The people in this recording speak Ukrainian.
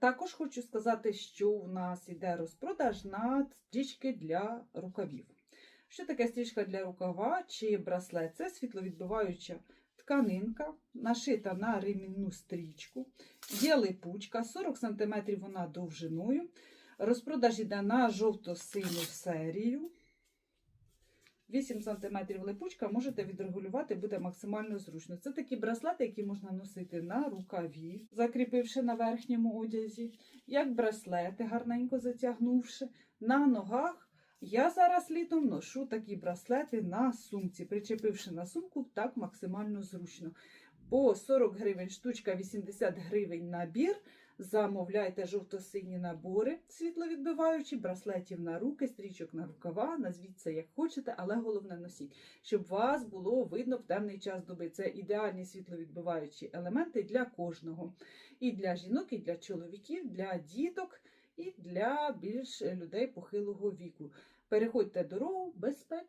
Також хочу сказати, що у нас іде розпродаж на стрічки для рукавів. Що таке стрічка для рукава чи браслет? Це світловідбиваюча тканинка, нашита на ремінну стрічку. Є липучка, 40 см вона довжиною. Розпродаж йде на жовто-синю серію. 8 см липучка можете відрегулювати, буде максимально зручно. Це такі браслети, які можна носити на рукаві, закріпивши на верхньому одязі, як браслети, гарненько затягнувши. На ногах я зараз літом ношу такі браслети на сумці, причепивши на сумку, так максимально зручно. По 40 гривень штучка, 80 гривень набір. Замовляйте жовто-сині набори світловідбиваючі, браслетів на руки, стрічок на рукава, назвіть це як хочете, але головне носіть, щоб вас було видно в темний час доби. Це ідеальні світловідбиваючі елементи для кожного. І для жінок, і для чоловіків, для діток, і для більш людей похилого віку. Переходьте дорогу безпечно.